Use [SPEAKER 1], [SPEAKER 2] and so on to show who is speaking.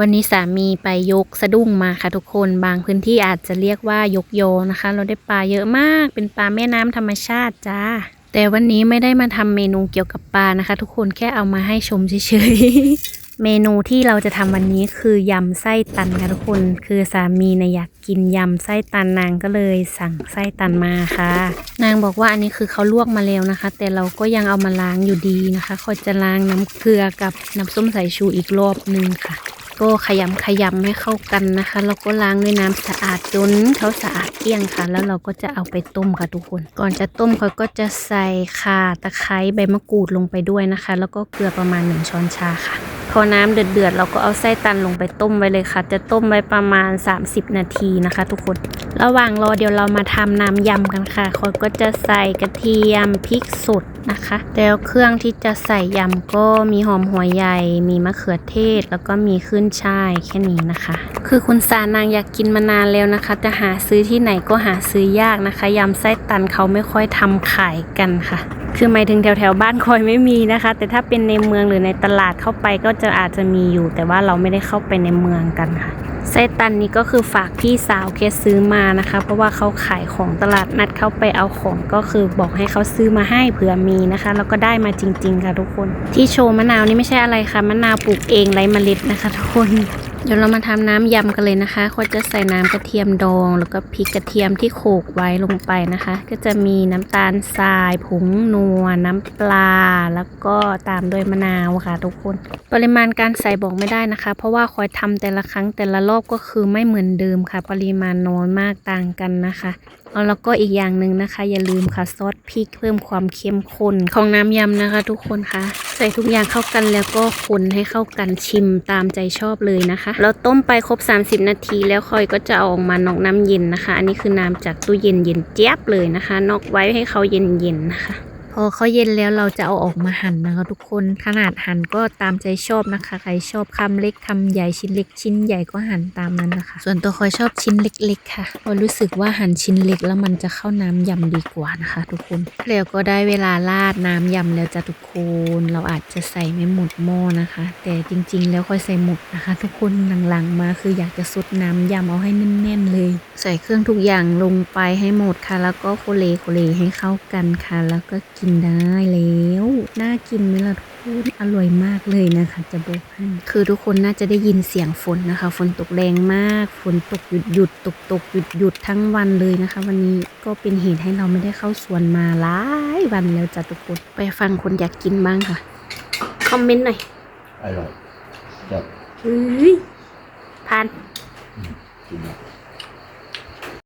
[SPEAKER 1] วันนี้สามีไปยกสะดุ้งมาค่ะทุกคนบางพื้นที่อาจจะเรียกว่ายกโยนะคะ เราได้ปลาเยอะมากเป็นปลาแม่น้ำธรรมชาติจ้า แต่วันนี้ไม่ได้มาทำเมนูเกี่ยวกับปลานะคะ ทุกคนแค่เอามาให้ชมเฉยๆ เมนูที่เราจะทำวันนี้คือยำไส้ตันค่ะทุกคน คือสามีนะอยากกินยำไส้ตันนางก็เลยสั่งไส้ตันมาค่ะ นางบอกว่าอันนี้คือเขาลวกมาแล้วนะคะ แต่เราก็ยังเอามาล้างอยู่ดีนะคะคอยจะล้างน้ำเกลือกับน้ำส้มสายชูอีกรอบนึงค่ะ ก็ขยำขยำให้เข้ากันนะคะ แล้วก็ล้างด้วยน้ำสะอาดจนเขาสะอาดเกลี้ยงค่ะ แล้วเราก็จะเอาไปต้มค่ะทุกคน ก่อนจะต้มเขาก็จะใส่ข่าตะไคร้ใบมะกรูดลงไปด้วยนะคะ แล้วก็เกลือประมาณ 1 ช้อนชาค่ะ พอน้ำเดือดๆเราก็เอาไส้ตันลงไปต้มไว้เลยค่ะ จะต้มไว้ประมาณ 30 นาทีนะคะ ทุกคน ระหว่างรอเดี๋ยวเรามาทำน้ำยำกันค่ะเขาก็จะใส่กระเทียมพริกสดนะคะ แล้วเครื่องที่จะใส่ยำก็มีหอมหัวใหญ่ มีมะเขือเทศ แล้วก็มีขึ้นช่ายแค่นี้นะคะ คือคุณสานางอยากกินมานานแล้วนะคะแต่หาซื้อที่ไหนก็หาซื้อยากนะคะยำไส้ตันเขาไม่ค่อยทำขายกันค่ะ คือหมายถึงแถวแถวๆบ้านคอยไม่มีนะคะ แต่ถ้าเป็นในเมืองหรือในตลาดเข้าไปก็จะอาจจะมีอยู่ แต่ว่าเราไม่ได้เข้าไปในเมืองกันค่ะ ไส้ตันนี้ก็คือฝากพี่สาวเคสซื้อมานะคะ เพราะว่าเขาขายของตลาดนัดเข้าไปเอาของก็คือบอกให้เขาซื้อมาให้เผื่อมีนะคะ แล้วก็ได้มาจริง ๆ ค่ะทุกคน ที่โชว์มะนาวนี่ไม่ใช่อะไรค่ะมะนาวปลูกเองไร้เมล็ดนะคะ ทุกคน เดี๋ยวเรามาทำน้ำยำกันเลยนะคะก็จะใส่น้ำกระเทียมดอง แล้วก็พริกกระเทียมที่โขกไว้ลงไปนะคะ ก็จะมีน้ำตาลทรายผงนัว น้ำปลา แล้วก็ตามด้วยมะนาวค่ะทุกคน ปริมาณการใส่บอกไม่ได้นะคะ เพราะว่าคอยทำแต่ละครั้งแต่ละรอบก็คือไม่เหมือนเดิมค่ะ ปริมาณน้อยมากต่างกันนะคะ แล้วก็อีกอย่างหนึ่งนะคะ อย่าลืมค่ะซอสพริกเพิ่มความเข้มข้นของน้ำยำนะคะ ทุกคนคะใส่ทุกอย่างเข้ากันแล้วก็คนให้เข้ากันชิมตามใจชอบเลยนะคะ เราต้มไปครบ 30 นาทีแล้วคอยก็จะเอาออกมานอกน้ำเย็นนะคะ อันนี้คือน้ำจากตู้เย็นเย็นเจี๊ยบเลยนะคะ นอกไว้ให้เขาเย็นๆนะคะ พอเขาเย็นแล้วเราจะเอาออกมาหั่นนะคะทุกคนขนาดหั่นก็ตามใจชอบนะคะ ใครชอบคำเล็กคำใหญ่ชิ้นเล็กชิ้นใหญ่ก็หั่นตามนั้นนะคะ ส่วนตัวคอยชอบชิ้นเล็ก ๆ ค่ะเพราะรู้สึกว่าหั่นชิ้นเล็กแล้วมันจะเข้าน้ำยำดีกว่านะคะ ทุกคนแล้วก็ได้เวลาราดน้ำยำแล้วจ้ะทุกคนเราอาจจะใส่ไม่หมดหม้อนะคะ แต่จริง ๆ แล้วค่อยใส่หมดนะคะ ทุกคนหลังๆมาคืออยากจะซดน้ำยำเอาให้แน่นๆเลย ใส่เครื่องทุกอย่างลงไปให้หมดค่ะ แล้วก็โคเลโคเลให้เข้ากันค่ะ แล้วก็กินได้แล้ว น่ากินไหมล่ะทุกคนอร่อยมากเลยนะคะ จะบอกให้คือทุกคนน่าจะได้ยินเสียงฝนนะคะ ฝนตกแรงมาก ฝนตกหยุดหยุดตกตกหยุดหยุดทั้งวันเลยนะคะ วันนี้ก็เป็นเหตุให้เราไม่ได้เข้าสวนมาหลายวันแล้วจ้ะทุกคนไปฟังคนอยากกินบ้างค่ะ คอมเมนต์หน่อย
[SPEAKER 2] อร่อยจับ
[SPEAKER 1] เฮ้ยผ่าน
[SPEAKER 2] กินนะ